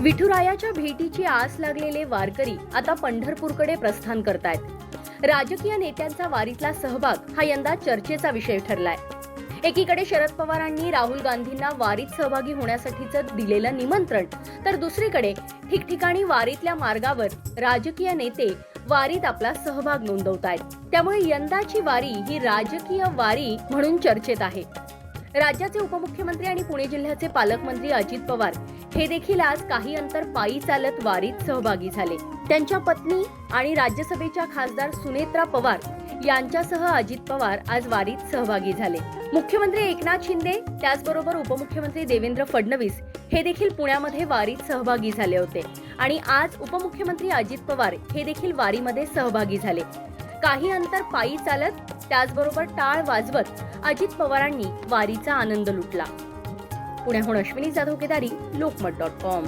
विठुरायाच्या भेटीची आस लागलेले वारकरी आता पंढरपूरकडे प्रस्थान करतायत. राजकीय नेत्यांचा वारीतला सहभाग हा यंदा चर्चेचा विषय ठरलाय. एकीकडे शरद पवारांनी राहुल गांधींना वारीत सहभागी होण्यासाठीचं दिलेलं निमंत्रण तर दुसरीकडे ठिकठिकाणी वारीतल्या मार्गावर राजकीय नेते वारीत आपला सहभाग नोंदवतायत. त्यामुळे यंदाची वारी ही राजकीय वारी म्हणून चर्चेत आहे. राज्याचे उपमुख्यमंत्री आणि पुणे जिल्ह्याचे पालकमंत्री अजित पवार हे देखील आज काही अंतर पायी चालत वारीत सहभागी झाले. त्यांच्या पत्नी आणि राज्यसभेच्या खासदार सुनेत्रा पवार यांच्यासह अजित पवार आज वारीत सहभागी झाले. मुख्यमंत्री एकनाथ शिंदे त्याचबरोबर उपमुख्यमंत्री देवेंद्र फडणवीस हे देखील पुण्यामध्ये वारीत सहभागी झाले होते. आणि आज उपमुख्यमंत्री अजित पवार हे देखील वारीमध्ये सहभागी झाले. काही अंतर पायी चालत त्याचबरोबर टाळ वाजवत अजित पवारांनी वारीचा आनंद लुटला. पुण्याहून अश्विनी जाधव केदारी लोकमत डॉट कॉम.